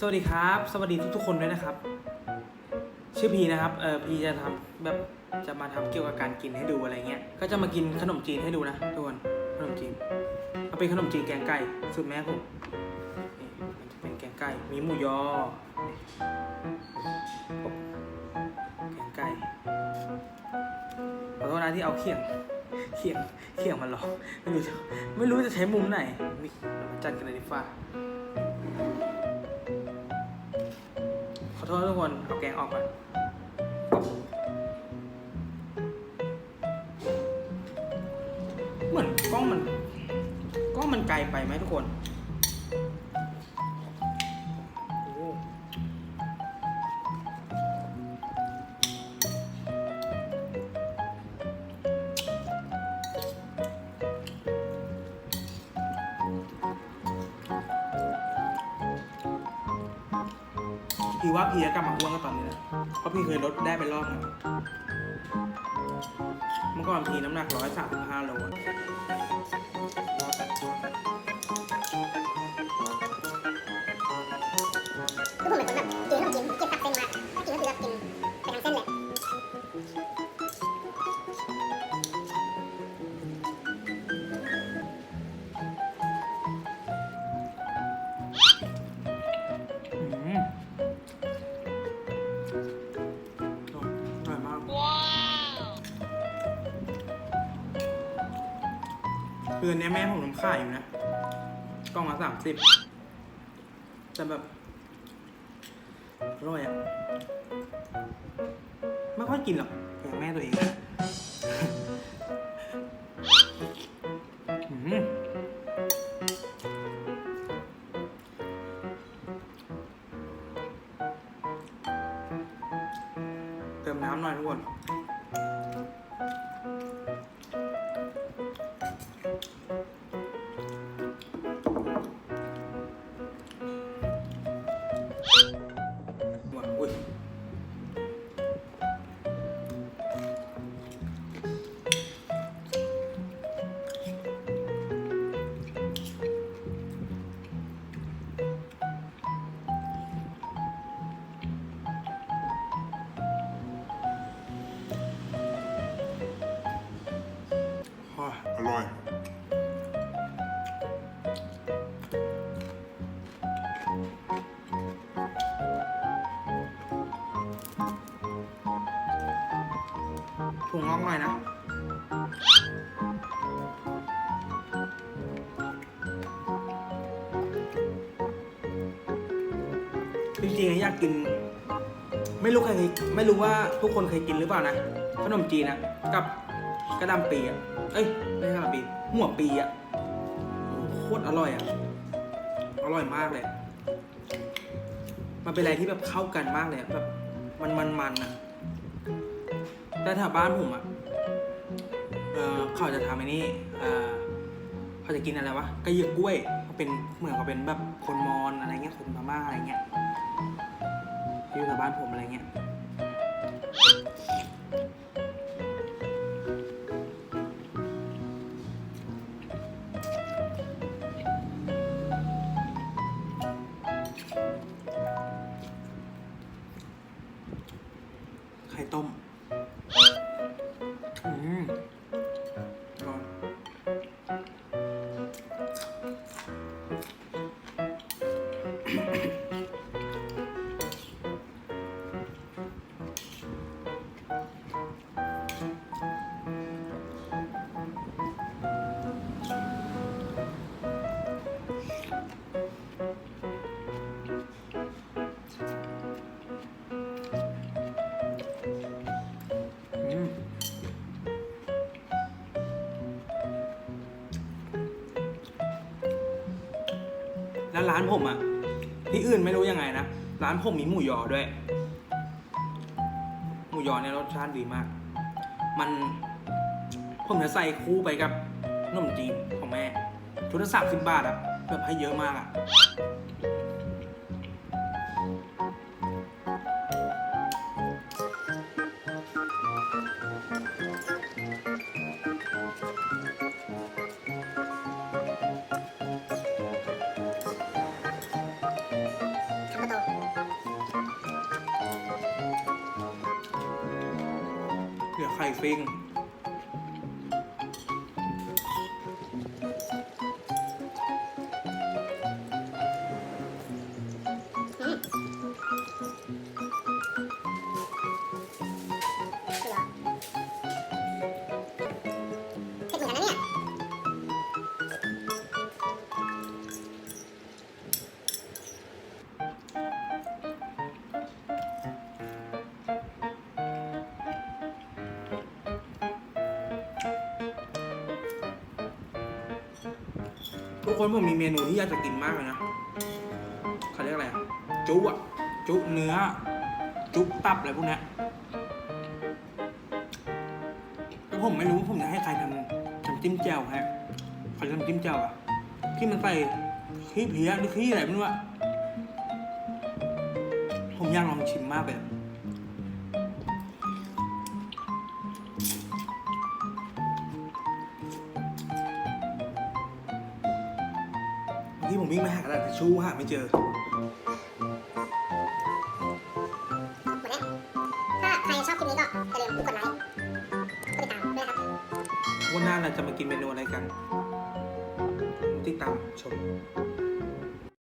สวัสดีครับ สวัสดีทุกๆคนด้วยนะครับ ชื่อพีนะครับเออพีจะทำแบบจะมาทำเกี่ยวกับการกินให้ดูอะไรเงี้ย ก็จะมากินขนมจีนให้ดูนะทุกคนขนมจีนมันเป็นขนมจีนแกงไก่สูตรแม่ผมนี่มันจะเป็นแกงไก่มีหมูยอแกงไก่ขอโทษนะที่เอาเขียงเขียงเขียงมันหรอกไม่รู้จะไม่รู้จะใช้มุมไหนนี่มาจัดกันเลยดีกว่า โทษทุกคน เอาแกงออกก่อนเหมือนกล้องมันกล้องมันไกลไปไหมทุกคน พี่ว่าพี่จะกลับมาอ้วนก็ตอนนี้นะเพราะพี่เคยลดได้ไปรอบหนึงเมื่อก่อนพี่น้ำหนักร้อยสามสิบห้าโล คือนเนี้ยแม่ผมทำขายอยู่นะ กล่องละสามสิบแต่แบบอร่อยอะไม่ค่อยกินหรอกอย่างแม่ตัวเองเติมน้ำหน่อยทุกคน ถุงงอกหน่อยนะ จริงๆอยากกิน ไม่รู้ใครไม่รู้ว่าทุกคนเคยกินหรือเปล่านะ ขนมจีนอะกับกระหลำปีอะเอ้ย ไม่ใช่กระหลำปีหัวปีอะโคตรอร่อยอะอร่อยมากเลย มันเป็นอะไรที่แบบเข้ากันมากเลยแบบมันมันมันอะ แต่แถวบ้านผมอะเออเขาจะทำไอ้นี่เออเขาจะกินอะไรวะกระเยือกกล้วยเขาเป็นเหมือนเขาเป็นแบบคนมอญอะไรเงี้ยคนพม่าอะไรเงี้ยอยู่แถวบ้านผมอะไรเงี้ยไข่ต้ม แล้วร้านผมอะ ที่อื่นไม่รู้ยังไงนะ ร้านผมมีหมูยอด้วย หมูยอเนี่ยรสชาติดีมาก มันผมจะใส่คู่ไปกับขนมจีนของแม่ ชุดละสามสิบบาทอะแบบให้เยอะมากอะ เหลือไข่ฟิง ทุกคนผมมีเมนูที่อยากจะกินมากเลยนะเขาเรียกอะไรอะจุ๊อะจุ๊เนื้อ จุ๊ตับอะไรพวกเนี้ยแล้วผมไม่รู้ผมจะให้ใครทำน้ำจิ้มแจ่วฮะใครทำน้ำจิ้มแจ่วอะที่มันใส่ขี้เพี้ยหรือขี้อะไรไม่รู้อะผมอยากลองชิมมากเลย ผมวิ่งไปหากระดาษทิชชู่หาไม่เจอ หมดแล้ว ถ้าใครชอบคลิปนี้ก็อย่าลืมกดไลค์ กดติดตามด้วยนะครับ วันหน้าเราจะมากินเมนูอะไรกัน ติดตามชม